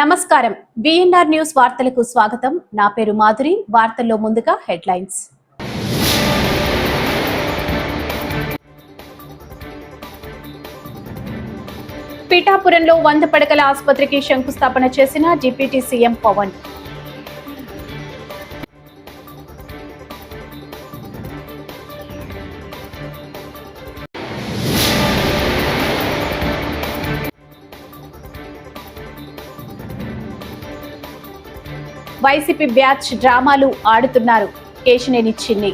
నమస్కారం. BNR news వార్తలకు స్వాగతం. నా పేరు మాధురి. వార్తల్లో ముందుగా హెడ్లైన్స్. పిఠాపురంలో వంద పడకల ఆసుపత్రికి శంకుస్థాపన చేసిన deputy CM Pawan. YCP batch డ్రామాలు ఆడుతున్నారు. కేశినేని చిన్ని.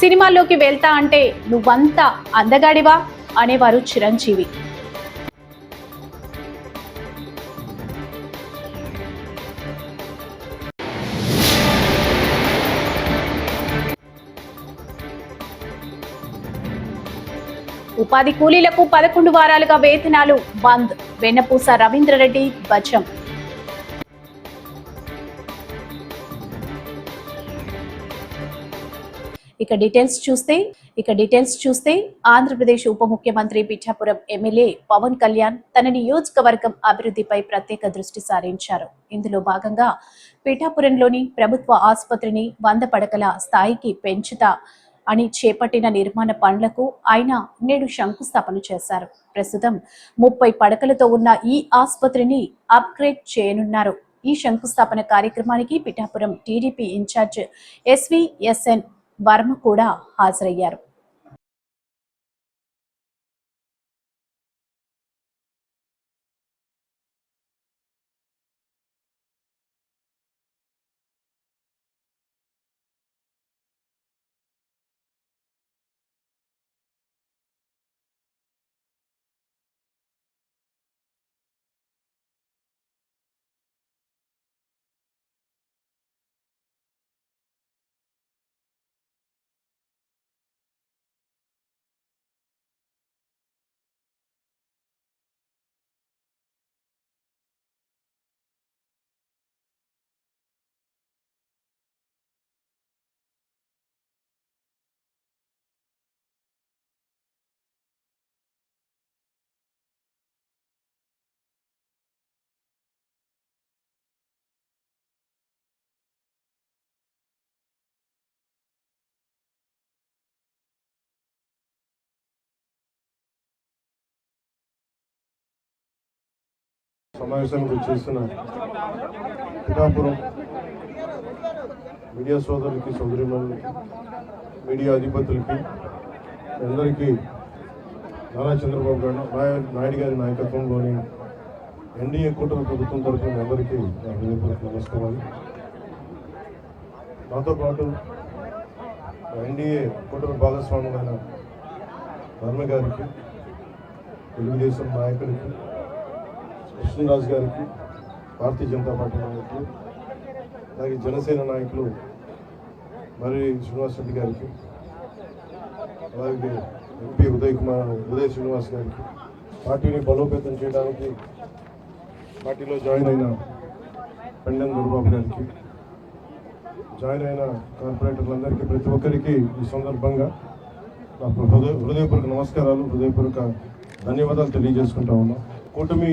సినిమాల్లోకి వెళ్తా అంటే నువ్వంతా అందగాడివా? అనేవారు చిరంజీవి. ఉపాధి కూలీలకు పదకొండు వారాలుగా వేతనాలు బంద్. వెన్నపూస రవీంద్రరెడ్డి ధ్వజం. ఇక డీటెయిల్స్ చూస్తే ఇక డీటెయిల్స్ చూస్తే ఆంధ్రప్రదేశ్ ఉప ముఖ్యమంత్రి పిఠాపురం ఎమ్మెల్యే పవన్ కళ్యాణ్ తన నియోజకవర్గం అభివృద్ధిపై ప్రత్యేక దృష్టి సారించారు. ఇందులో భాగంగా పిఠాపురంలోని ప్రభుత్వ ఆసుపత్రిని వంద పడకల స్థాయికి పెంచుతా అని చేపట్టిన నిర్మాణ పనులకు ఆయన నేడు శంకుస్థాపన చేశారు. ప్రస్తుతం ముప్పై పడకలతో ఉన్న ఈ ఆసుపత్రిని అప్గ్రేడ్ చేయనున్నారు. ఈ శంకుస్థాపన కార్యక్రమానికి Pithapuram TDP in charge SVSN Varma కూడా హాజరయ్యారు. సమావేశానికి వచ్చేసిన పిఠాపురం మీడియా సోదరులకి సోదరిమణులకి మీడియా అధిపతులకి అందరికీ నారా చంద్రబాబు గారు నాయ- నాయుడు గారి నాయకత్వంలోని ఎన్డీఏ కూటమి ప్రభుత్వం తరఫున అందరికీ నా హృదయపూర్వక నమస్కారాలు. నాతో పాటు ఎన్డీఏ కూటమి భాగస్వాములైన ధర్మ గారికి తెలుగుదేశం నాయకుడికి కృష్ణరాజు గారికి భారతీయ జనతా పార్టీ నాయకులు అలాగే జనసేన నాయకులు మరి శ్రీనివాస్ రెడ్డి గారికి అలాగే ఎంపీ ఉదయ్ కుమార్ ఉదయ్ శ్రీనివాస్ గారికి పార్టీని బలోపేతం చేయడానికి పార్టీలో జాయిన్ అయిన పెండెం గురుబాబు గారికి జాయిన్ అయిన కార్పొరేటర్లందరికీ ప్రతి ఒక్కరికి ఈ సందర్భంగా నా హృదయ హృదయపూర్వక నమస్కారాలు హృదయపూర్వక ధన్యవాదాలు తెలియజేసుకుంటా ఉన్నాం. కూటమి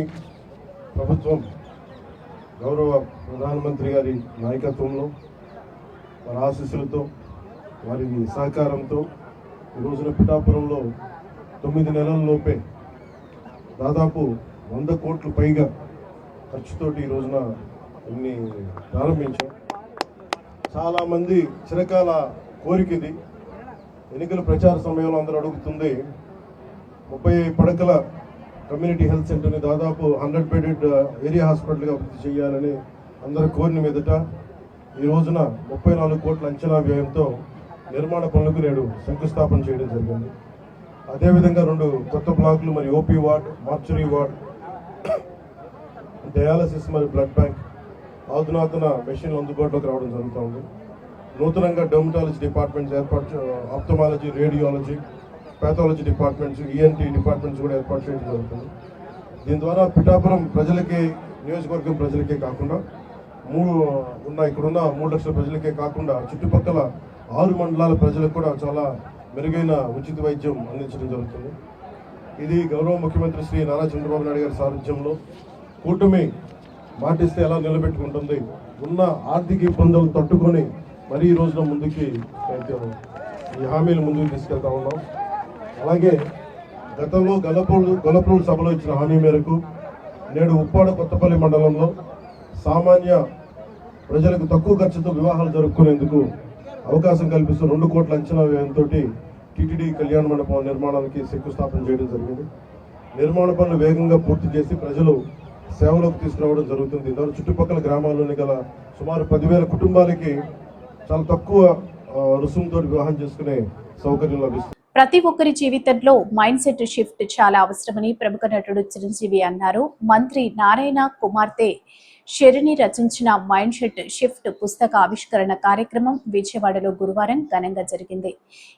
ప్రభుత్వం గౌరవ ప్రధానమంత్రి గారి నాయకత్వంలో వారి ఆశీస్సులతో వారి సహకారంతో ఈ రోజున పిఠాపురంలో తొమ్మిది నెలల లోపే దాదాపు వంద కోట్లు పైగా ఖర్చుతోటి ఈ రోజున ఇన్ని ప్రారంభించాం. చాలామంది చిరకాల కోరిక ఇది. ఎన్నికల ప్రచార సమయంలో అందరూ అడుగుతుంది ముప్పై పడకల కమ్యూనిటీ హెల్త్ సెంటర్ని దాదాపు హండ్రెడ్ బెడెడ్ ఏరియా హాస్పిటల్గా అభివృద్ధి చేయాలని అందరూ కోరిన మీదట ఈ రోజున ముప్పై నాలుగు కోట్ల అంచనా వ్యయంతో నిర్మాణ పనులకు నేడు శంకుస్థాపన చేయడం జరిగింది. అదేవిధంగా రెండు కొత్త బ్లాకులు మరి OP ward mortuary ward dialysis మరియు బ్లడ్ బ్యాంక్ ఆధునాతన మెషిన్లు అందుబాటులోకి రావడం జరుగుతుంది నూతనంగా డెర్మటాలజీ డిపార్ట్మెంట్స్ ఏర్పాటు ophthalmology radiology pathology departments ENT departments కూడా ఏర్పాటు చేయడం జరుగుతుంది. దీని ద్వారా పిఠాపురం ప్రజలకి నియోజకవర్గం ప్రజలకే కాకుండా మూడు ఉన్న ఇక్కడున్న మూడు లక్షల ప్రజలకే కాకుండా చుట్టుపక్కల ఆరు మండలాల ప్రజలకు కూడా చాలా మెరుగైన ఉచిత వైద్యం అందించడం జరుగుతుంది. ఇది గౌరవ ముఖ్యమంత్రి శ్రీ నారా చంద్రబాబు నాయుడు గారి సారథ్యంలో కూటమి మాటిస్తే ఎలా నిలబెట్టుకుంటుంది ఉన్న ఆర్థిక ఇబ్బందులు తట్టుకొని మరీ ఈ రోజున ముందుకి అయితే ఈ హామీలు ముందుకు తీసుకెళ్తా ఉన్నాం. అలాగే గతంలో గలపూలు గొలపూలు సభలో ఇచ్చిన హామీ మేరకు నేడు ఉప్పాడ కొత్తపల్లి మండలంలో సామాన్య ప్రజలకు తక్కువ ఖర్చుతో వివాహాలు జరుపుకునేందుకు అవకాశం కల్పిస్తూ రెండు కోట్ల అంచనా వ్యయంతో టీటీడీ కళ్యాణ మండపం నిర్మాణానికి శంకుస్థాపన చేయడం జరిగింది. నిర్మాణ పనులు వేగంగా పూర్తి చేసి ప్రజలు సేవలోకి తీసుకురావడం జరుగుతుంది. ఇందులో చుట్టుపక్కల గ్రామాల్లోని గల సుమారు పదివేల కుటుంబాలకి చాలా తక్కువ రుసుముతో వివాహం చేసుకునే సౌకర్యం లభిస్తుంది. ప్రతి ఒక్కరి జీవితంలో మైండ్ సెట్ షిఫ్ట్ చాలా అవసరమని ప్రముఖ నటుడు చిరంజీవి అన్నారు. మంత్రి నారాయణ కుమార్తె షెరిని రచించిన మైండ్ సెట్ షిఫ్ట్ పుస్తక ఆవిష్కరణ కార్యక్రమం విజయవాడలో గురువారం ఘనంగా జరిగింది.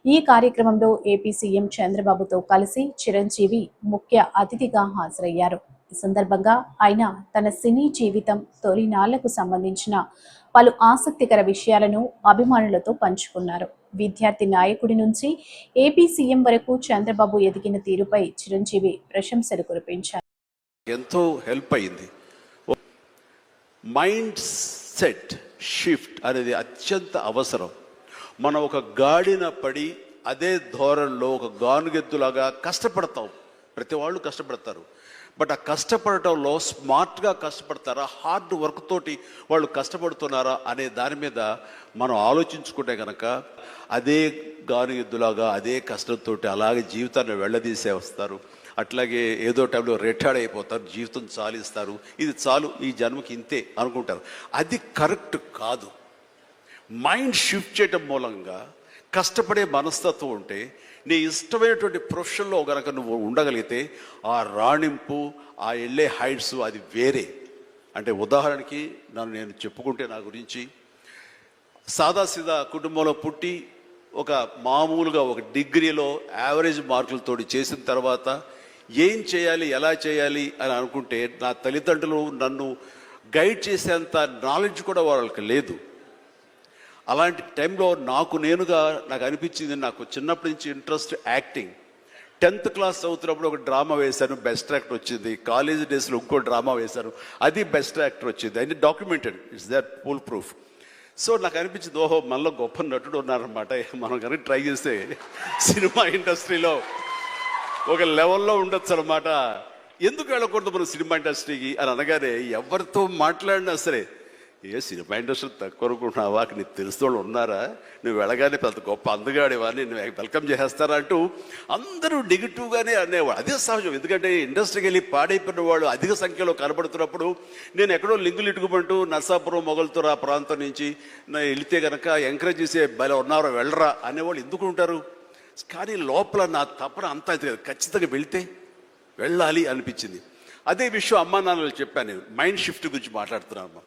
ఈ కార్యక్రమంలో ఏపీ సీఎం చంద్రబాబుతో కలిసి చిరంజీవి ముఖ్య అతిథిగా హాజరయ్యారు. ఈ సందర్భంగా ఆయన తన సినీ జీవితం తొలినాళ్ళకు సంబంధించిన పలు ఆసక్తికర విషయాలను అభిమానులతో పంచుకున్నారు. విద్యార్థి నాయకుడి నుంచి ఏపీ సీఎం వరకు చంద్రబాబు ఎదిగిన తీరుపై చిరంజీవి ప్రశంసలు కురిపించారు. ఎంతో హెల్ప్ అయింది. మైండ్ సెట్ షిఫ్ట్ అనేది అత్యంత అవసరం. మనం ఒక గాడిన పడి అదే ధోరణిలో ఒక గానుగెత్తులాగా కష్టపడతాం. ప్రతి వాళ్ళు కష్టపడతారు. బట్ ఆ కష్టపడటంలో స్మార్ట్గా కష్టపడతారా? హార్డ్ వర్క్ తోటి వాళ్ళు కష్టపడుతున్నారా అనే దాని మీద మనం ఆలోచించుకుంటే కనుక అదే గానుగెద్దులాగా అదే కష్టంతో అలాగే జీవితాన్ని వెళ్ళదీసే వస్తారు. అట్లాగే ఏదో టైంలో రిటైర్డ్ అయిపోతారు జీవితం చాలిస్తారు. ఇది చాలు ఈ జన్మకి ఇంతే అనుకుంటారు. అది కరెక్ట్ కాదు. మైండ్ షిఫ్ట్ చేయడం మూలంగా కష్టపడే మనస్తత్వం ఉంటే నీ ఇష్టమైనటువంటి ప్రొఫెషన్లో కనుక నువ్వు ఉండగలిగితే ఆ రాణింపు ఆ వెళ్ళే హైట్స్ అది వేరే. అంటే ఉదాహరణకి నన్ను నేను చెప్పుకుంటే నా గురించి. సాదాసీదా కుటుంబంలో పుట్టి ఒక మామూలుగా ఒక డిగ్రీలో యావరేజ్ మార్కులతో చేసిన తర్వాత ఏం చేయాలి ఎలా చేయాలి అని అనుకుంటే నా తల్లిదండ్రులు నన్ను గైడ్ చేసేంత నాలెడ్జ్ కూడా వాళ్ళకి లేదు. అలాంటి టైంలో నాకు నేనుగా నాకు అనిపించింది నాకు చిన్నప్పటి నుంచి ఇంట్రెస్ట్ యాక్టింగ్. టెన్త్ క్లాస్ చదువుతున్నప్పుడు ఒక డ్రామా వేశాను బెస్ట్ యాక్టర్ వచ్చింది. కాలేజ్ డేస్లో ఇంకో డ్రామా వేశాను అది బెస్ట్ యాక్టర్ వచ్చింది. అది documented it's there full proof. So నాకు అనిపించింది ఓహో మనలో గొప్ప నటుడు ఉన్నారనమాట మనం కనుక ట్రై చేస్తే సినిమా ఇండస్ట్రీలో ఒక లెవెల్లో ఉండొచ్చు అనమాట ఎందుకు వెళ్ళకూడదు మనం సినిమా ఇండస్ట్రీకి? అని అనగానే ఎవరితో మాట్లాడినా సరే ఏ సినిమా ఇండస్ట్రీ తక్కువ అనుకుంటున్నావా నీకు తెలిసిన వాళ్ళు ఉన్నారా? నువ్వు వెళ్ళగానే పెద్ద గొప్ప అందగాడేవా నువ్వు వెల్కమ్ చేసేస్తారా అంటూ అందరూ నెగిటివ్గానే అనేవాడు అదే సహజం. ఎందుకంటే ఇండస్ట్రీకి వెళ్ళి పాడైపోయిన వాళ్ళు అధిక సంఖ్యలో కనబడుతున్నప్పుడు నేను ఎక్కడో లింగులు ఇటుకుమంటూ నర్సాపురం మొగల్తూరు ఆ ప్రాంతం నుంచి నేను వెళితే కనుక ఎంకరేజ్ చేసే బలం ఉన్నారో వెళ్ళరా అనేవాళ్ళు ఎందుకు ఉంటారు? కానీ లోపల నా తపన అంతా ఇది ఖచ్చితంగా వెళ్తే వెళ్ళాలి అనిపించింది. అదే విషయం అమ్మా నాన్నలు చెప్పాను నేను. మైండ్ షిఫ్ట్ గురించి మాట్లాడుతున్నాను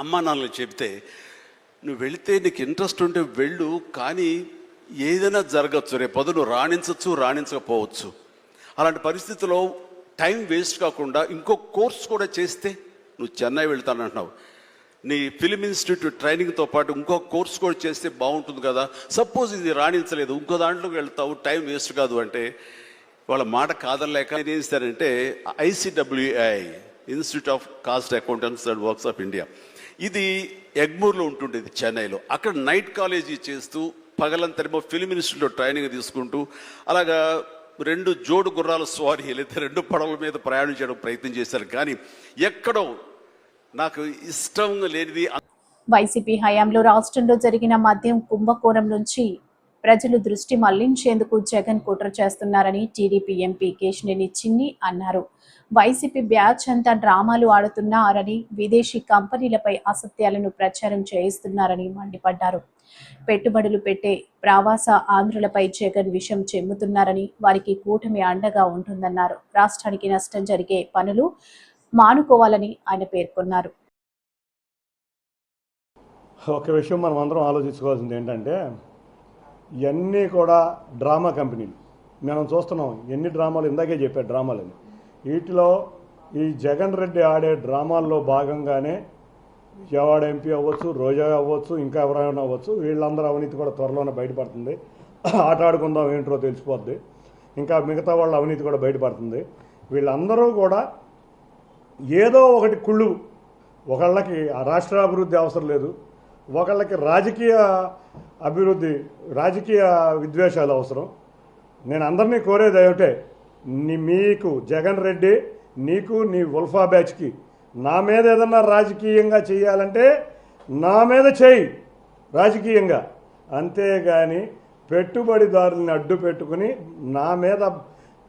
అమ్మ నాన్నలు చెప్తే నువ్వు వెళితే నీకు ఇంట్రెస్ట్ ఉంటే వెళ్ళు కానీ ఏదైనా జరగచ్చు రేపు పొద్దు నువ్వు రాణించవచ్చు రాణించకపోవచ్చు. అలాంటి పరిస్థితిలో టైం వేస్ట్ కాకుండా ఇంకో కోర్స్ కూడా చేస్తే నువ్వు చెన్నై వెళ్తానంటున్నావు నీ ఫిలిం ఇన్స్టిట్యూట్ ట్రైనింగ్తో పాటు ఇంకో కోర్స్ కూడా చేస్తే బాగుంటుంది కదా. సపోజ్ ఇది రాణించలేదు ఇంకో దాంట్లోకి వెళ్తావు టైం వేస్ట్ కాదు అంటే వాళ్ళ మాట కాదలేక నేను ఏం చేస్తానంటే ICWI institute of cost accountants and works of India. ఇది ఎగ్మూర్లో ఉంటుండేది చెన్నైలో. అక్కడ నైట్ కాలేజీ చేస్తూ పగలంతరేమో ఫిలిం ఇన్స్టిట్యూట్లో ట్రైనింగ్ తీసుకుంటూ అలాగా రెండు జోడు గుర్రాల స్వారీ లేదా రెండు పడవల మీద ప్రయాణం చేయడం ప్రయత్నం చేశారు. కానీ ఎక్కడో నాకు ఇష్టం లేనిది వైసీపీ హయాంలో రాష్ట్రంలో జరిగిన మద్యం కుంభకోణం నుంచి ప్రజలు దృష్టి మళ్ళించేందుకు జగన్ కుట్ర చేస్తున్నారని టీడీపీ ఎంపీ కేశినేని చిన్ని అన్నారు. వైసీపీ బ్యాచ్ అంతా డ్రామాలు ఆడుతున్నారని విదేశీ కంపెనీలపై అసత్యాలను ప్రచారం చేయిస్తున్నారని మండిపడ్డారు. పెట్టుబడులు పెట్టే ప్రవాస ఆంధ్రులపై జగన్ విషం చెమ్ముతున్నారని వారికి కూటమి అండగా ఉంటుందన్నారు. రాష్ట్రానికి నష్టం జరిగే పనులు మానుకోవాలని ఆయన పేర్కొన్నారు. ఒక విషయం మనం అందరం ఆలోచించుకోవాల్సింది ఏంటంటే ఇవన్నీ కూడా డ్రామా కంపెనీలు. మనం చూస్తున్నాం ఎన్ని డ్రామాలు ఇందాకే చెప్పే డ్రామాలని. వీటిలో ఈ జగన్ రెడ్డి ఆడే డ్రామాల్లో భాగంగానే విజయవాడ ఎంపీ అవ్వచ్చు రోజా అవ్వచ్చు ఇంకా ఎవరైనా అవ్వచ్చు వీళ్ళందరూ అవినీతి కూడా త్వరలోనే బయటపడుతుంది. ఆట ఆడుకుందాం ఏంటో తెలిసిపోద్ది. ఇంకా మిగతా వాళ్ళ అవినీతి కూడా బయటపడుతుంది. వీళ్ళందరూ కూడా ఏదో ఒకటి కుళ్ళు. ఒకళ్ళకి ఆ రాష్ట్ర అభివృద్ధి అవసరం లేదు. ఒకళ్ళకి రాజకీయ అభివృద్ధి రాజకీయ విద్వేషాలు అవసరం. నేను అందరినీ కోరేది ఏమిటే నీ మీకు జగన్ రెడ్డి నీకు నీ ఉల్ఫా బ్యాచ్కి నా మీద ఏదన్నా రాజకీయంగా చేయాలంటే నా మీద చేయి రాజకీయంగా. అంతేగాని పెట్టుబడిదారుల్ని అడ్డు పెట్టుకుని నా మీద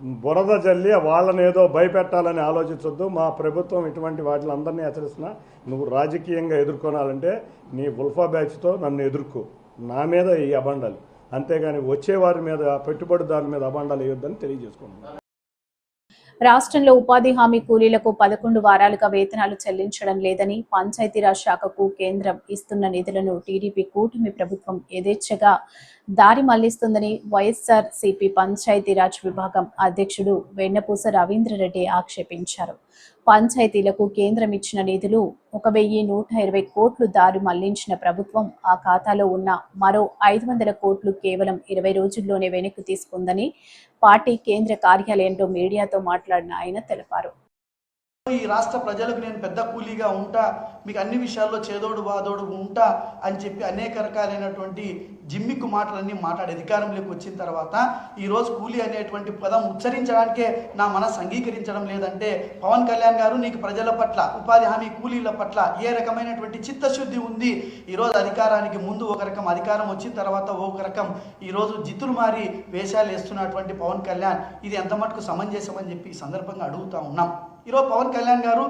బురద జల్లి వాళ్ళని ఏదో భయపెట్టాలని ఆలోచించొద్దు. మా ప్రభుత్వం ఇటువంటి వాటిని అందరినీ హెచ్చరిస్తున్నా. నువ్వు రాజకీయంగా ఎదుర్కొనాలంటే నీ ఉల్ఫా బ్యాచ్తో నన్ను ఎదుర్కో. నా మీద ఈ అబండాలు అంతేగాని వచ్చేవారి మీద పెట్టుబడిదారుల మీద అబండాలు వేయొద్దని తెలియజేసుకుంటున్నాను. రాష్ట్రంలో ఉపాధి హామీ కూలీలకు పదకొండు వారాలుగా వేతనాలు చెల్లించడం లేదని పంచాయతీరాజ్ శాఖకు కేంద్రం ఇస్తున్న నిధులను టీడీపీ కూటమి ప్రభుత్వం యథేచ్ఛగా దారి మళ్ళిస్తుందని వైఎస్ఆర్ సిపి పంచాయతీరాజ్ విభాగం అధ్యక్షుడు వెన్నపూస రవీంద్రరెడ్డి ఆక్షేపించారు. పంచాయతీలకు కేంద్రం ఇచ్చిన నిధులు ఒక వెయ్యి నూట ఇరవై కోట్లు దారి మళ్ళించిన ప్రభుత్వం ఆ ఖాతాలో ఉన్న మరో ఐదు వందల కోట్లు కేవలం ఇరవై రోజుల్లోనే వెనక్కి తీసుకుందని పార్టీ కేంద్ర కార్యాలయంలో మీడియాతో మాట్లాడిన ఆయన తెలిపారు. ఈ రాష్ట్ర ప్రజలకు నేను పెద్ద కూలీగా ఉంటా మీకు అన్ని విషయాల్లో చేదోడు వాదోడు ఉంటా అని చెప్పి అనేక రకాలైనటువంటి జిమ్మిక్కు మాటలన్నీ మాట్లాడి అధికారంలోకి వచ్చిన తర్వాత ఈరోజు కూలీ అనేటువంటి పదం ఉచ్చరించడానికే నా మనసు అంగీకరించడం లేదంటే పవన్ కళ్యాణ్ గారు నీకు ప్రజల పట్ల ఉపాధి హామీ కూలీల పట్ల ఏ రకమైనటువంటి చిత్తశుద్ధి ఉంది? ఈరోజు అధికారానికి ముందు ఒక రకం అధికారం వచ్చిన తర్వాత ఒక రకం. ఈరోజు జిత్తులు మారి వేషాలు వేస్తున్నటువంటి పవన్ కళ్యాణ్ ఇది ఎంత మటుకు సమంజసమని చెప్పి ఈ సందర్భంగా అడుగుతా ఉన్నాం. ఈరోజు పవన్ కళ్యాణ్ గారు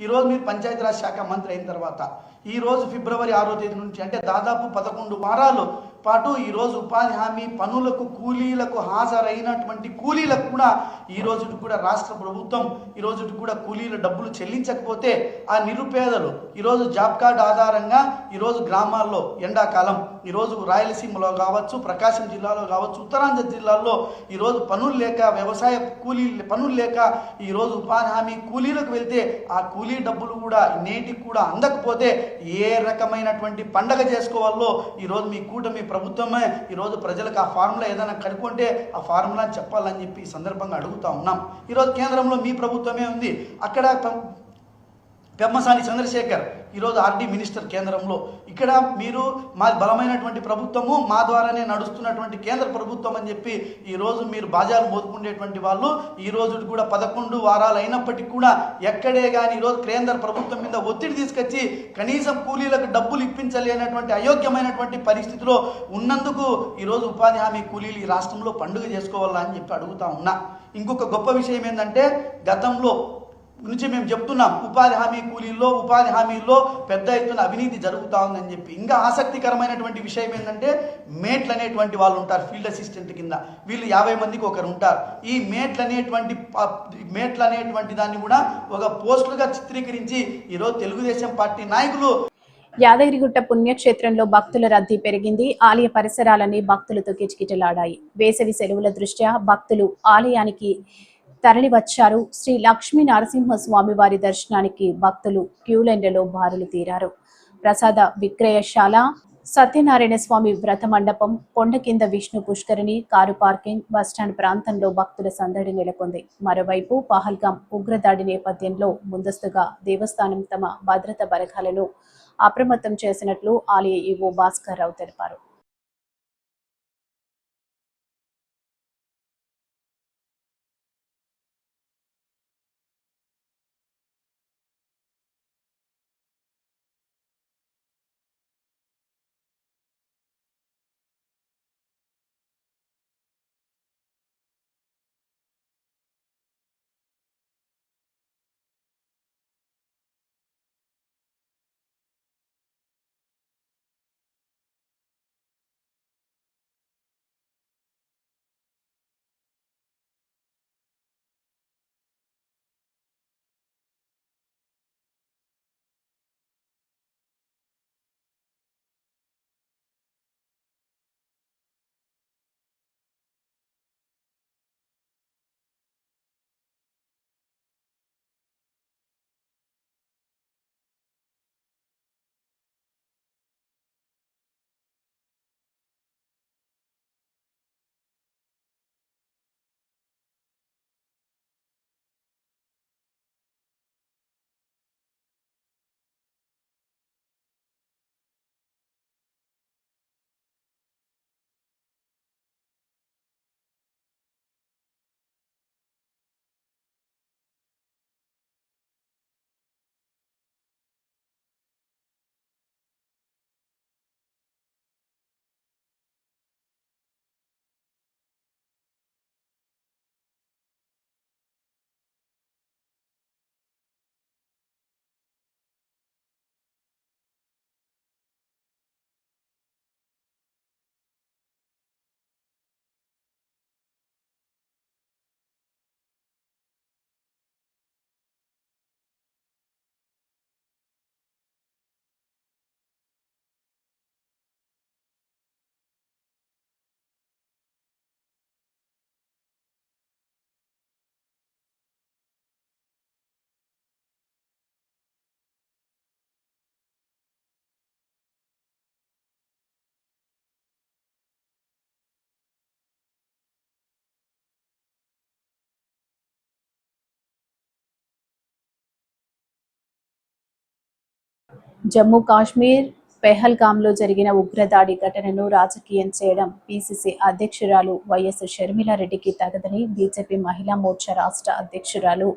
ఈరోజు మీరు పంచాయతీరాజ్ శాఖ మంత్రి అయిన తర్వాత ఈరోజు ఫిబ్రవరి ఆరో తేదీ నుంచి అంటే దాదాపు పదకొండు వారాలు పాటు ఈరోజు ఉపాధి హామీ పనులకు కూలీలకు హాజరైనటువంటి కూలీలకు కూడా ఈ రోజు కూడా రాష్ట్ర ప్రభుత్వం ఈ రోజు కూడా కూలీల డబ్బులు చెల్లించకపోతే ఆ నిరుపేదలు ఈరోజు జాబ్ కార్డు ఆధారంగా ఈరోజు గ్రామాల్లో ఎండాకాలం ఈరోజు రాయలసీమలో కావచ్చు ప్రకాశం జిల్లాలో కావచ్చు ఉత్తరాంధ్ర జిల్లాల్లో ఈరోజు పనులు లేక వ్యవసాయ కూలీ పనులు లేక ఈరోజు ఉపాధి హామీ కూలీలకు వెళ్తే ఆ కూలీ డబ్బులు కూడా నేటికి కూడా అందకపోతే ఏ రకమైనటువంటి పండగ చేసుకోవాలో ఈరోజు మీ కూటమి ప్రభుత్వమే ఈరోజు ప్రజలకు ఆ ఫార్ములా ఏదైనా కనుక్కుంటే ఆ ఫార్ములా చెప్పాలని చెప్పి ఈ సందర్భంగా అడుగుతా ఉన్నాం. ఈరోజు కేంద్రంలో మీ ప్రభుత్వమే ఉంది. అక్కడ పెమ్మసాని చంద్రశేఖర్ ఈరోజు ఆర్డీ మినిస్టర్ కేంద్రంలో. ఇక్కడ మీరు మా బలమైనటువంటి ప్రభుత్వము మా ద్వారానే నడుస్తున్నటువంటి కేంద్ర ప్రభుత్వం అని చెప్పి ఈరోజు మీరు బాజాలు మోదుకునేటువంటి వాళ్ళు ఈ రోజు కూడా పదకొండు వారాలు అయినప్పటికీ కూడా ఎక్కడే కానీ ఈరోజు కేంద్ర ప్రభుత్వం మీద ఒత్తిడి తీసుకొచ్చి కనీసం కూలీలకు డబ్బులు ఇప్పించలేనటువంటి అయోగ్యమైనటువంటి పరిస్థితిలో ఉన్నందుకు ఈరోజు ఉపాధి హామీ కూలీలు ఈ రాష్ట్రంలో పండుగ చేసుకోవాలా అని చెప్పి అడుగుతా ఉన్నా. ఇంకొక గొప్ప విషయం ఏంటంటే గతంలో నుంచి మేము చెప్తున్నాం. ఉపాధి హామీ కూలీల్లో ఉపాధి హామీల్లో పెద్ద ఎత్తున అవినీతి జరుగుతూ ఉందని చెప్పి. ఇంకా ఆసక్తికరమైనటువంటి విషయం ఏంటంటే మేట్లు అనేటువంటి వాళ్ళు ఉంటారు ఫీల్డ్ అసిస్టెంట్ కింద. వీళ్ళు యాభై మందికి ఒకరు ఉంటారు. ఈ మేట్లు అనేటువంటి మేట్లు అనేటువంటి దాన్ని కూడా ఒక పోస్టులుగా చిత్రీకరించి ఈరోజు తెలుగుదేశం పార్టీ నాయకులు యాదగిరిగుట్ట పుణ్యక్షేత్రంలో భక్తుల రద్దీ పెరిగింది. ఆలయ పరిసరాలన్నీ భక్తులతో కిటకిటలాడాయి వేసవి సెలవుల దృష్ట్యా భక్తులు ఆలయానికి తరలివచ్చారు. శ్రీ లక్ష్మీ నరసింహస్వామి వారి దర్శనానికి భక్తులు క్యూలైన్లలో బారులు తీరారు. ప్రసాద విక్రయశాల సత్యనారాయణ స్వామి వ్రత మండపం కొండ కింద విష్ణు పుష్కరిణి కారు పార్కింగ్ బస్టాండ్ ప్రాంతంలో భక్తుల సందడి నెలకొంది. మరోవైపు పహల్గాం ఉగ్రదాడి నేపథ్యంలో ముందస్తుగా దేవస్థానం తమ భద్రత బలగాలను అప్రమత్తం చేసినట్లు ఆలయ ఈవో భాస్కర్ రావు తెలిపారు. జమ్మూ కాశ్మీర్ పెహల్గామ్లో జరిగిన ఉగ్రదాడి ఘటనను రాజకీయం చేయడం పిసిసి అధ్యక్షురాలు వైఎస్ షర్మిలారెడ్డికి తగదని బీజేపీ మహిళా మోర్చా రాష్ట్ర అధ్యక్షురాలు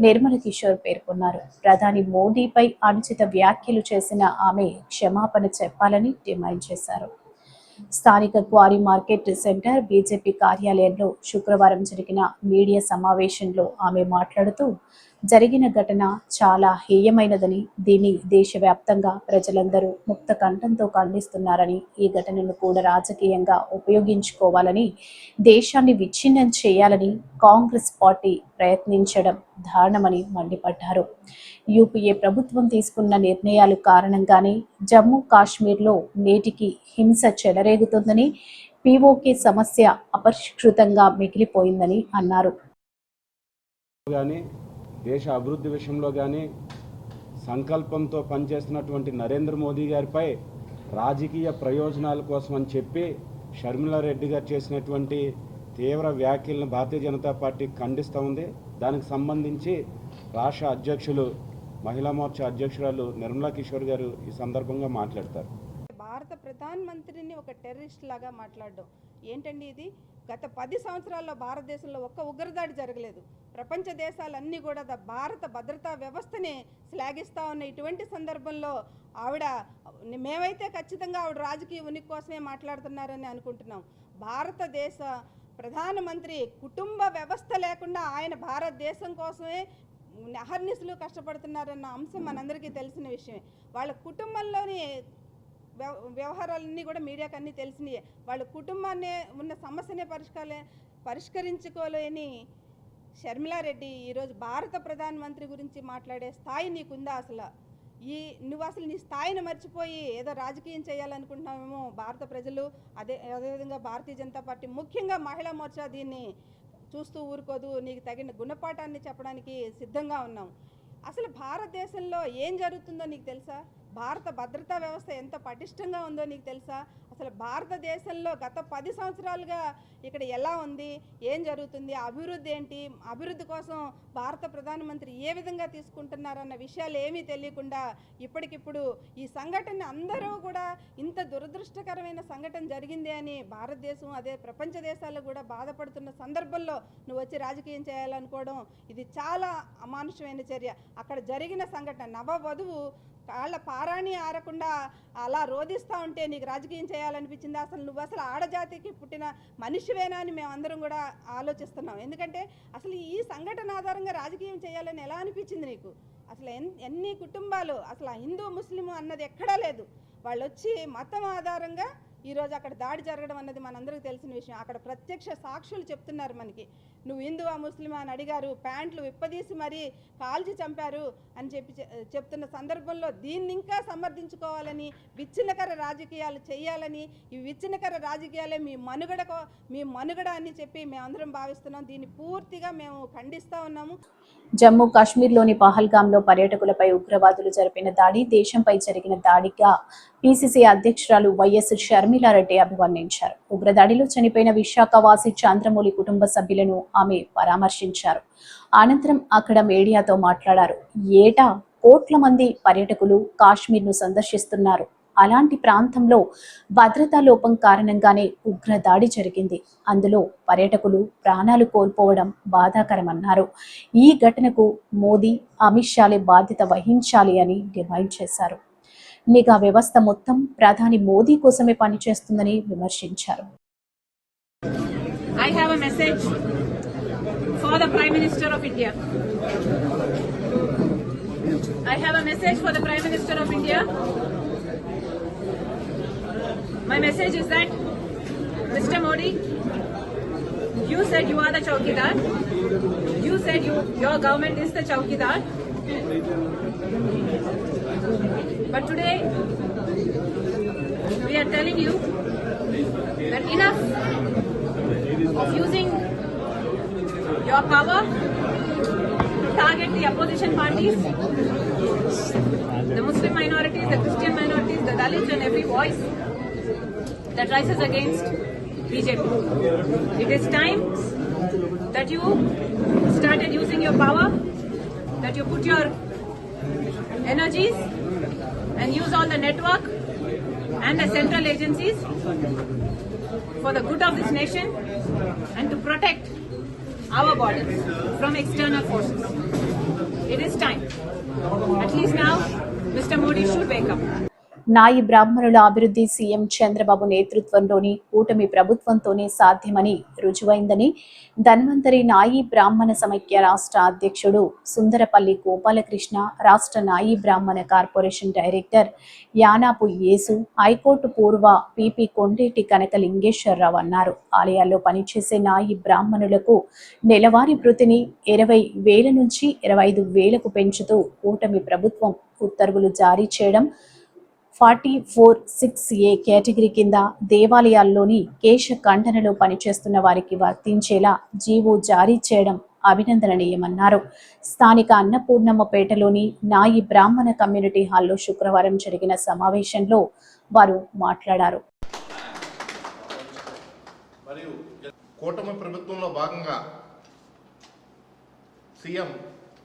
నిర్మల కిషోర్ పేర్కొన్నారు. ప్రధాని మోదీపై అనుచిత వ్యాఖ్యలు చేసిన ఆమె క్షమాపణ చెప్పాలని డిమాండ్ చేశారు. స్థానిక క్వారీ మార్కెట్ సెంటర్ బీజేపీ కార్యాలయంలో శుక్రవారం జరిగిన మీడియా సమావేశంలో ఆమె మాట్లాడుతూ జరిగిన ఘటన చాలా హేయమైనదని దీన్ని దేశవ్యాప్తంగా ప్రజలందరూ ముక్త కంఠంతో ఖండిస్తున్నారని ఈ ఘటనను కూడా రాజకీయంగా ఉపయోగించుకోవాలని దేశాన్ని విచ్ఛిన్నం చేయాలని కాంగ్రెస్ పార్టీ ప్రయత్నించడం దారుణమని మండిపడ్డారు. యూపీఏ ప్రభుత్వం తీసుకున్న నిర్ణయాలు కారణంగానే జమ్మూ కాశ్మీర్లో నేటికి హింస చెలరేగుతుందని పీఓకే సమస్య అపరిష్కృతంగా మిగిలిపోయిందని అన్నారు. కానీ దేశ అభివృద్ధి విషయంలో కానీ సంకల్పంతో పనిచేస్తున్నటువంటి నరేంద్ర మోదీ గారిపై రాజకీయ ప్రయోజనాల కోసం అని చెప్పి షర్మిలారెడ్డి గారు చేసినటువంటి తీవ్ర వ్యాఖ్యలను భారతీయ జనతా పార్టీ ఖండిస్తూ ఉంది. దానికి సంబంధించి రాష్ట్ర అధ్యక్షులు మహిళా మోర్చా అధ్యక్షురాలు నిర్మలా కిషోర్ గారు ఈ సందర్భంగా మాట్లాడతారు. భారత ప్రధాన మంత్రిని ఒక టెర్రరిస్ట్ లాగా మాట్లాడడం ఏంటండి ఇది? గత పది సంవత్సరాల్లో భారతదేశంలో ఒక్క ఉగ్రదాడి జరగలేదు. ప్రపంచ దేశాలన్నీ కూడా భారత భద్రతా వ్యవస్థని శ్లాఘిస్తూ ఉన్న ఇటువంటి సందర్భంలో ఆవిడ మేమైతే ఖచ్చితంగా ఆవిడ రాజకీయ ఉనికి కోసమే మాట్లాడుతున్నారని అనుకుంటున్నాం. భారతదేశ ప్రధానమంత్రి కుటుంబ వ్యవస్థ లేకుండా ఆయన భారతదేశం కోసమే అహర్నిశలు కష్టపడుతున్నారన్న అంశం మనందరికీ తెలిసిన విషయమే. వాళ్ళ కుటుంబంలోని వ్యవహారాలన్నీ కూడా మీడియాకి అన్నీ తెలిసినాయే. వాళ్ళ కుటుంబాన్ని ఉన్న సమస్యనే పరిష్కారే పరిష్కరించుకోలేని షర్మిలారెడ్డి ఈరోజు భారత ప్రధానమంత్రి గురించి మాట్లాడే స్థాయి నీకుందా అసలు? ఈ నువ్వు అసలు నీ స్థాయిని మర్చిపోయి ఏదో రాజకీయం చేయాలనుకుంటున్నామేమో భారత ప్రజలు అదే అదేవిధంగా భారతీయ జనతా పార్టీ ముఖ్యంగా మహిళా మోర్చా దీన్ని చూస్తూ ఊరుకోదు నీకు తగిన గుణపాఠాన్ని చెప్పడానికి సిద్ధంగా ఉన్నాం అసలు భారతదేశంలో ఏం జరుగుతుందో నీకు తెలుసా? భారత భద్రతా వ్యవస్థ ఎంత పటిష్టంగా ఉందో నీకు తెలుసా? అసలు భారతదేశంలో గత పది సంవత్సరాలుగా ఇక్కడ ఎలా ఉంది? ఏం జరుగుతుంది? అభివృద్ధి ఏంటి? అభివృద్ధి కోసం భారత ప్రధానమంత్రి ఏ విధంగా తీసుకుంటున్నారన్న విషయాలు ఏమీ తెలియకుండా ఇప్పటికిప్పుడు ఈ సంఘటన అందరూ కూడా ఇంత దురదృష్టకరమైన సంఘటన జరిగింది అని భారతదేశం అదే ప్రపంచ దేశాలు కూడా బాధపడుతున్న సందర్భంలో నువ్వు వచ్చి రాజకీయం చేయాలనుకోవడం ఇది చాలా అమానుషమైన చర్య. అక్కడ జరిగిన సంఘటన నవ వధువు కాళ్ళ పారాణి ఆరకుండా అలా రోధిస్తూ ఉంటే నీకు రాజకీయం చేయాలనిపించింది? అసలు నువ్వు అసలు ఆడజాతికి పుట్టిన మనిషివేనా అని మేమందరం కూడా ఆలోచిస్తున్నాం. ఎందుకంటే అసలు ఈ సంఘటన ఆధారంగా రాజకీయం చేయాలని ఎలా అనిపించింది నీకు? అసలు ఎన్ ఎన్ని కుటుంబాలు అసలు హిందూ ముస్లిం అన్నది ఎక్కడా లేదు. వాళ్ళు వచ్చి మతం ఆధారంగా ఈరోజు అక్కడ దాడి జరగడం అన్నది మనందరికీ తెలిసిన విషయం. అక్కడ ప్రత్యక్ష సాక్షులు చెప్తున్నారు మనకి. నువ్వు హిందువా ముస్లిమా అని అడిగారు. ప్యాంట్లు విప్పదీసి మరీ కాల్చి చంపారు అని చెప్పి చె- చెప్తున్న సందర్భంలో దీన్ని ఇంకా సమర్థించుకోవాలని విచ్ఛిన్నకర రాజకీయాలు చేయాలని ఈ విచ్ఛిన్నకర రాజకీయాలే మీ మనుగడ మీ మనుగడ అని చెప్పి మేమందరం భావిస్తున్నాం. దీన్ని పూర్తిగా మేము ఖండిస్తూ ఉన్నాము. జమ్మూ కాశ్మీర్లోని పహల్గాంలో పర్యాటకులపై ఉగ్రవాదులు జరిపిన దాడి దేశంపై జరిగిన దాడిగా పిసిసి అధ్యక్షురాలు వైఎస్ షర్మిలారెడ్డి అభివర్ణించారు. ఉగ్రదాడిలో చనిపోయిన విశాఖవాసి చంద్రమౌళి కుటుంబ సభ్యులను ఆమె పరామర్శించారు. అనంతరం అక్కడ మీడియాతో మాట్లాడారు. ఏటా? కోట్ల మంది పర్యాటకులు కాశ్మీర్ను సందర్శిస్తున్నారు. అలాంటి ప్రాంతంలో భద్రతా లోపం కారణంగానే ఉగ్ర దాడి జరిగింది. అందులో పర్యాటకులు ప్రాణాలు కోల్పోవడం బాధాకరమన్నారు. ఈ ఘటనకు మోదీ అమిత్ షాలే బాధ్యత వహించాలి అని డిమాండ్ చేశారు. నిఘా వ్యవస్థ మొత్తం ప్రధాని మోదీ కోసమే పనిచేస్తుందని విమర్శించారు. I have a message. For the Prime Minister of India. I have a message for the Prime Minister of India. My message is that, Mr. Modi, you said you are the Chaukidar. You said you, your government is the Chaukidar. But today, we are telling you that enough of using your power target the opposition parties, the Muslim minorities, the Christian minorities, the Dalits, and every voice that rises against BJP. It is time that you started using your power, that you put your energies and use all the network and the central agencies for the good of this nation and to protect our borders from external forces. It is time. At least now, Mr. Modi should wake up. నాయి బ్రాహ్మణుల అభివృద్ధి CM Chandrababu నేతృత్వంలోని కూటమి ప్రభుత్వంతోనే సాధ్యమని రుజువైందని ధన్వంతరి నాయి బ్రాహ్మణ సమైక్య రాష్ట్ర అధ్యక్షుడు సుందరపల్లి గోపాలకృష్ణ రాష్ట్ర Nayi Brahmana corporation director Yanapu Yesu high court పూర్వ పిపి కొండేటి కనక లింగేశ్వరరావు అన్నారు. ఆలయాల్లో పనిచేసే నాయి బ్రాహ్మణులకు నెలవారీ వృత్తిని ఇరవై వేల నుంచి ఇరవై ఐదు వేలకు పెంచుతూ కూటమి ప్రభుత్వం ఉత్తర్వులు జారీ చేయడం forty four six A category కింద దేవాలయాల్లోని కేశ ఖండనలో పనిచేస్తున్న వారికి వర్తించేలా జీవో జారీ చేయడం అభినందనీయమన్నారు. స్థానిక అన్నపూర్ణమ్మపేటలోని నాయి బ్రాహ్మణ కమ్యూనిటీ హాల్లో శుక్రవారం జరిగిన సమావేశంలో వారు మాట్లాడారు. మరియు కూటమి ప్రభుత్వంలో భాగంగా సీఎం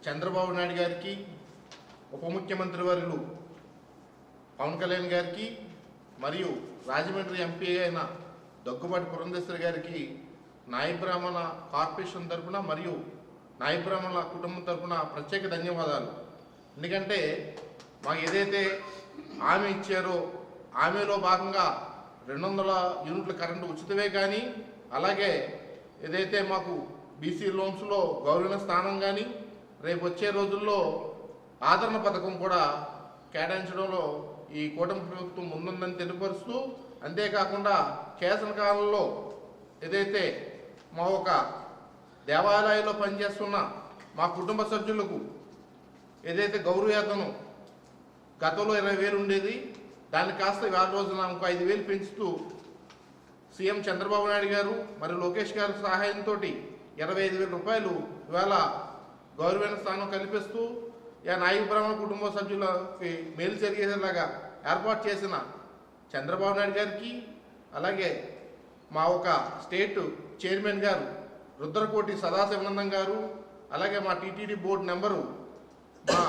చంద్రబాబు నాయుడు గారికి ఉప ముఖ్యమంత్రి వర్యులు పవన్ కళ్యాణ్ గారికి మరియు రాజమండ్రి ఎంపీ అయిన దగ్గుబాటి పురంధేశ్వరి గారికి నాయ బ్రాహ్మణ కార్పొరేషన్ తరపున మరియు నాయ బ్రాహ్మణుల కుటుంబం తరఫున ప్రత్యేక ధన్యవాదాలు. ఎందుకంటే మాకు ఏదైతే ఆమె ఇచ్చారో ఆమెలో భాగంగా రెండు వందల యూనిట్ల కరెంటు ఉచితమే కానీ అలాగే ఏదైతే మాకు బీసీ లోన్స్లో గౌరవ స్థానం కానీ రేపు వచ్చే రోజుల్లో ఆదరణ పథకం కూడా కేటాయించడంలో ఈ కూటమి ప్రభుత్వం ముందుందని తెలియపరుస్తూ అంతేకాకుండా కేసన కాలంలో ఏదైతే మా ఒక దేవాలయంలో పనిచేస్తున్న మా కుటుంబ సభ్యులకు ఏదైతే గౌరవేతనం గతంలో ఇరవై వేలు ఉండేది దాన్ని కాస్త వేల రోజున ఇంకో ఐదు వేలు పెంచుతూ సీఎం చంద్రబాబు నాయుడు గారు మరి లోకేష్ గారి సహాయంతో ఇరవై ఐదు వేల రూపాయలు ఇవాళ గౌరవమైన స్థానం కల్పిస్తూ యా నాయక బ్రాహ్మణ కుటుంబ సభ్యులకి మేలు జరిగేలాగా ఏర్పాటు చేసిన చంద్రబాబు నాయుడు గారికి అలాగే మా ఒక స్టేట్ చైర్మన్ గారు రుద్రకోటి సదాశివనందం గారు అలాగే మా టీటీడీ బోర్డు నెంబరు మా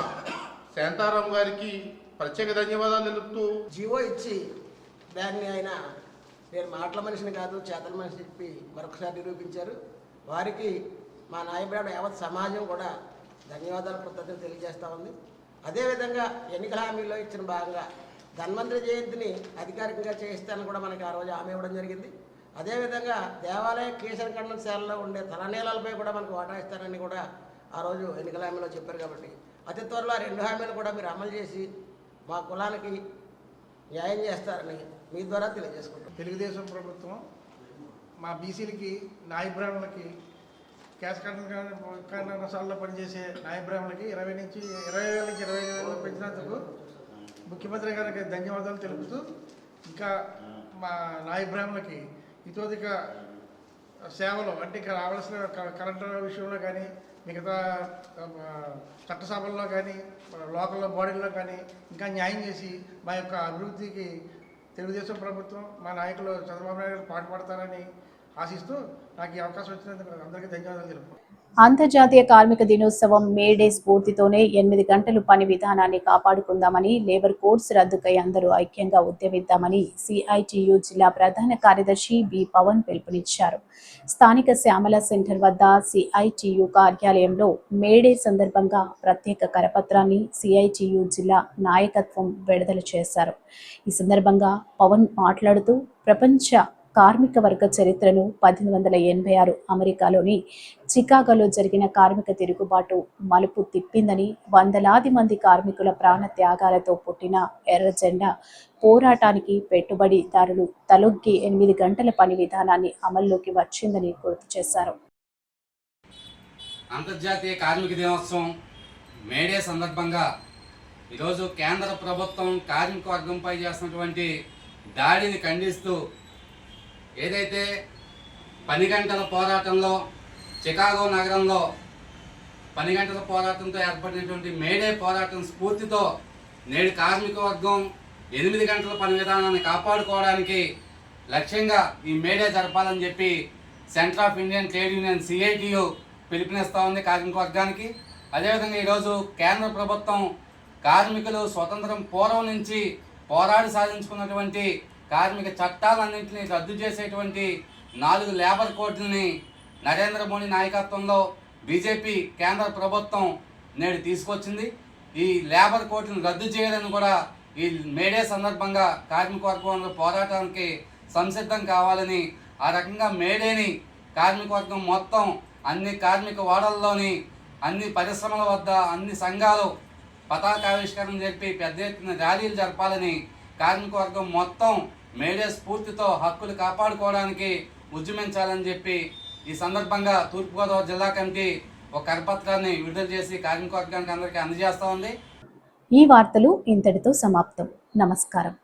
శాంతారాం గారికి ప్రత్యేక ధన్యవాదాలు తెలుపుతూ జీవో ఇచ్చి దాన్ని ఆయన నేను మాటల మనిషిని కాదు చేతల మనిషి చెప్పి మరొకసారి నిరూపించారు. వారికి మా నాయకుడు యావత్ సమాజం కూడా ధన్యవాదాలు కృతజ్ఞతలు తెలియజేస్తా ఉంది. అదేవిధంగా ఎన్నికల హామీలో ఇచ్చిన భాగంగా ధన్వంతరి జయంతిని అధికారికంగా చేయిస్తానని కూడా మనకి ఆ రోజు హామీ ఇవ్వడం జరిగింది. అదేవిధంగా దేవాలయ కేశర ఖండం శాలలో ఉండే తలనీలాలపై కూడా మనకు వాటా ఇస్తానని కూడా ఆ రోజు ఎన్నికల హామీలో చెప్పారు కాబట్టి అతి త్వరలో ఆ రెండు హామీలు కూడా మీరు అమలు చేసి మా కులానికి న్యాయం చేస్తారని మీ ద్వారా తెలియజేసుకుంటాం తెలుగుదేశం ప్రభుత్వం మా బీసీలకి నాయబ్రాహ్మణులకి గ్యాస్ క్యాష్ పనిచేసే నాయబ్రాహ్మణులకి ఇరవై నుంచి ఇరవై వేల నుంచి ఇరవై ఐదు వేలు పెంచినందుకు ముఖ్యమంత్రి గారికి ధన్యవాదాలు తెలుపుతూ ఇంకా మా నాయబ్రాహ్మణులకి ఇతోదిక సేవలు అంటే ఇక్కడ రావాల్సిన కరెంటు విషయంలో కానీ మిగతా చట్టసభల్లో కానీ లోకల్ బాడీల్లో కానీ ఇంకా న్యాయం చేసి మా యొక్క అభివృద్ధికి తెలుగుదేశం ప్రభుత్వం మా నాయకులు చంద్రబాబు నాయుడు గారు పాటుపడతారని ఆశిస్తూ నాకు ఈ అవకాశం వచ్చినందుకు అందరికీ ధన్యవాదాలు తెలుపు అంతర్జాతీయ కార్మిక దినోత్సవం మే డే స్ఫూర్తితోనే ఎనిమిది గంటలు పని విధానాన్ని కాపాడుకుందామని లేబర్ కోడ్స్ రద్దుకై అందరూ ఐక్యంగా ఉద్యమిద్దామని సిఐటియు జిల్లా ప్రధాన కార్యదర్శి బి పవన్ పిలుపునిచ్చారు. స్థానిక శ్యామల సెంటర్ వద్ద సిఐటియు కార్యాలయంలో మేడే సందర్భంగా ప్రత్యేక కరపత్రాన్ని సిఐటియు జిల్లా నాయకత్వం విడుదల చేశారు. ఈ సందర్భంగా పవన్ మాట్లాడుతూ ప్రపంచ కార్మిక వర్గ చరిత్రను పద్దెనిమిది వందల ఎనభై ఆరు అమెరికాలోని చికాగోలో జరిగిన కార్మిక తిరుగుబాటు మలుపు తిప్పిందని వందలాది మంది కార్మికుల ప్రాణ త్యాగాలతో పుట్టిన ఎర్ర జెండా పోరాటానికి పెట్టుబడిదారులు తలొగ్గి ఎనిమిది గంటల పని విధానాన్ని అమల్లోకి వచ్చిందని గుర్తు చేశారు. అంతర్జాతీయ కార్మిక దినోత్సవం మేడే సందర్భంగా ఈరోజు కేంద్ర ప్రభుత్వం కార్మిక వర్గంపై చేస్తున్నటువంటి దాడిని ఖండిస్తూ ఏదైతే పని గంటల పోరాటంలో చికాగో నగరంలో పని గంటల పోరాటంతో ఏర్పడినటువంటి మేడే పోరాటం స్ఫూర్తితో నేడు కార్మిక వర్గం ఎనిమిది గంటల పని విధానాన్ని కాపాడుకోవడానికి లక్ష్యంగా ఈ మేడే జరపాలని చెప్పి centre of Indian trade union CITU పిలుపునిస్తూ ఉంది కార్మిక వర్గానికి. అదేవిధంగా ఈరోజు కేంద్ర ప్రభుత్వం కార్మికులు స్వతంత్రం పూర్వం నుంచి పోరాడి సాధించుకున్నటువంటి కార్మిక చట్టాలన్నింటినీ రద్దు చేసేటువంటి నాలుగు లేబర్ కోడ్లని నరేంద్ర మోడీ నాయకత్వంలో బీజేపీ కేంద్ర ప్రభుత్వం నేడు తీసుకొచ్చింది. ఈ లేబర్ కోడ్లను రద్దు చేయాలని కూడా ఈ మేడే సందర్భంగా కార్మిక వర్గం పోరాటానికి సంసిద్ధం కావాలని ఆ రకంగా మేడేని కార్మిక వర్గం మొత్తం అన్ని కార్మిక వాడల్లోని అన్ని పరిశ్రమల వద్ద అన్ని సంఘాలు పతాకావిష్కరణ చెప్పి పెద్ద ఎత్తున ర్యాలీలు జరపాలని కార్మిక వర్గం మొత్తం మేడే స్ఫూర్తితో హక్కులు కాపాడుకోవడానికి ఉద్యమించాలని చెప్పి ఈ సందర్భంగా తూర్పుగోదావరి జిల్లా కమిటీ ఒక కరపత్రాన్ని విడుదల చేసి కార్మికవర్గానికి అందరికీ అందజేస్తూ ఉంది. ఈ వార్తలు ఇంతటితో సమాప్తం. నమస్కారం.